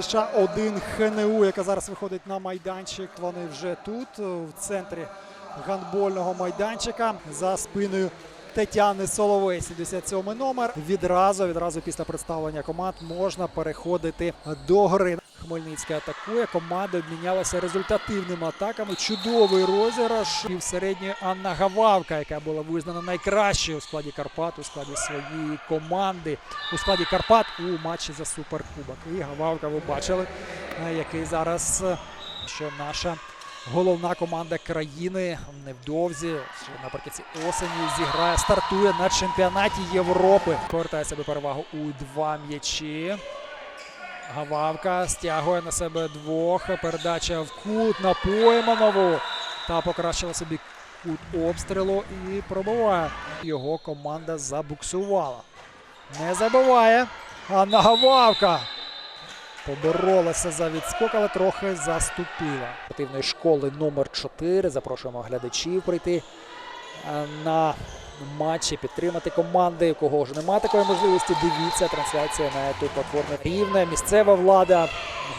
Ще один ХНУ, яка зараз виходить на майданчик. Вони вже тут, в центрі гандбольного майданчика, за спиною Тетяни Соловей, 77 номер. Відразу, відразу після представлення команд можна переходити до гри. Хмельницький атакує. Команди обмінялися результативними атаками. Чудовий розіграш. Півсередньої Анна Гававка, яка була визнана найкращою у складі Карпат, у складі своєї команди, у складі Карпат у матчі за суперкубок. І Гававка, ви бачили, е, який зараз е, що наша головна команда країни невдовзі наприкінці осені зіграє, стартує на чемпіонаті Європи. Повертає себе перевагу у два м'ячі. Гававка стягує на себе двох. Передача в кут на Пойманову. Та покращила собі кут обстрілу і пробиває. Його команда забуксувала. Не забиває. Анна Гававка. Поборолася за відскок, але трохи заступила. Спортивної школи номер 4 Запрошуємо глядачів прийти е, на матчі, підтримати команди. У кого ж немає такої можливості, дивіться трансляція на youtube платформі Рівне. Місцева влада,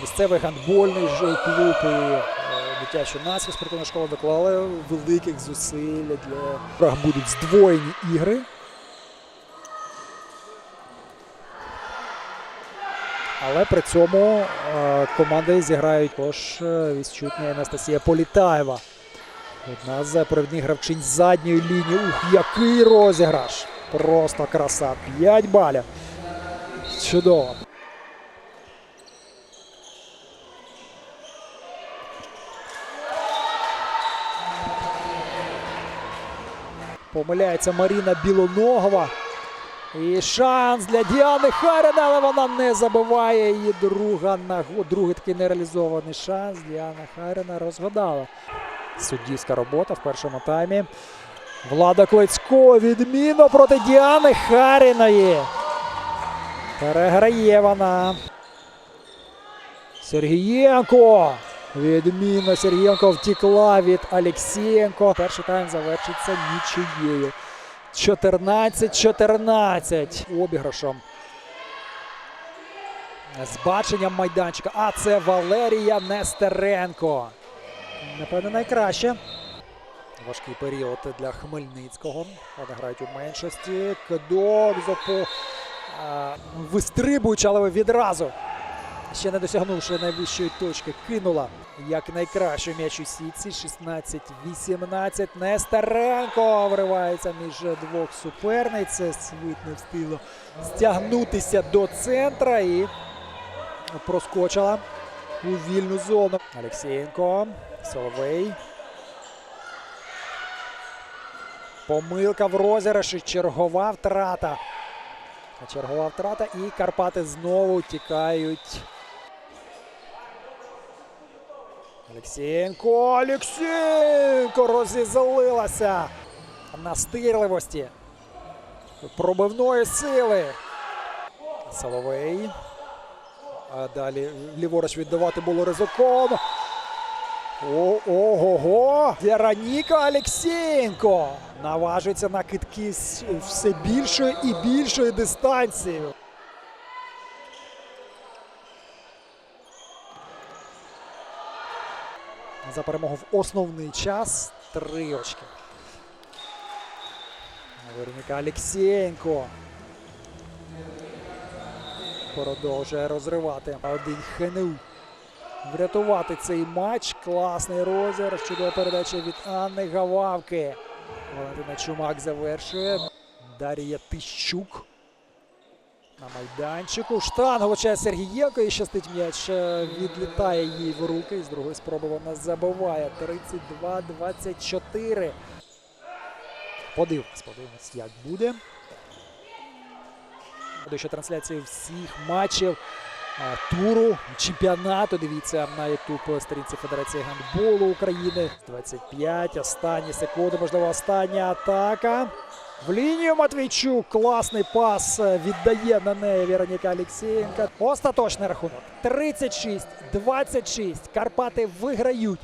місцевий гандбольний клуб і е, дитячу націю спортивна школа доклали великих зусиль для будуть здвоєні ігри. Але при цьому е, команди зіграють також е, відчутня Анастасія Політаєва. Одна з провідних гравчинь задньої лінії. Ух, який розіграш! Просто краса. 5 балів. Чудово. Помиляється Маріна Білоногова. І шанс для Діани Харіна, але вона не забиває її друга нагод. Другий такий нереалізований шанс. Діана Харіна розгадала. Суддівська робота в першому таймі. Влада Клицько відмінно проти Діани Харіної. Переграє вона. Сергієнко. Відмінно Сергієнко втекла від Алексієнко. Перший тайм завершиться нічиєю. 14-14 обіграшом. З баченням майданчика. А це Валерія Нестеренко. Напевно, найкраще. Важкий період для Хмельницького. Вони грають у меншості. Кидок запо... а, вистрибуючи, але відразу. Ще не досягнувши найвищої точки, кинула як найкращу м'яч у сітці. 16-18. Нестеренко вривається між двох суперниць. Свит не встигло стягнутися до центра і проскочила у вільну зону. Олексієнко. Соловей. Помилка в розіграші. Чергова втрата. Чергова втрата. І Карпати знову тікають. Олексієнко. Олексієнко розізлилася. Настирливості. Пробивної сили. Соловей. А далі ліворуч віддавати було ризиком. Ого-го! Вероніка Олексієнко наважується на китки з все більшої і більшої дистанції. За перемогу в основний час. Три очки. Вероніка Олексієнко. Продовжує розривати один ХНУ. Врятувати цей матч. Класний розіграш. Чудова передача від Анни Гававки. Валентина Чумак завершує. Дар'я Тищук. На майданчику. Штанг влучає Сергієнко і щастить м'яч. е, Відлітає їй в руки. І з другої спроби вона забиває. 32-24. Подивимось, подивимось, як буде. Буде ще трансляції всіх матчів туру чемпіонату. Дивіться на youtube сторінці Федерації гандболу України. 25. Останні секунди, можливо, остання атака. В лінію Матвійчук. Класний пас е, віддає на неї Вероніка Олексієнка. Остаточний рахунок. 36-26. Карпати виграють.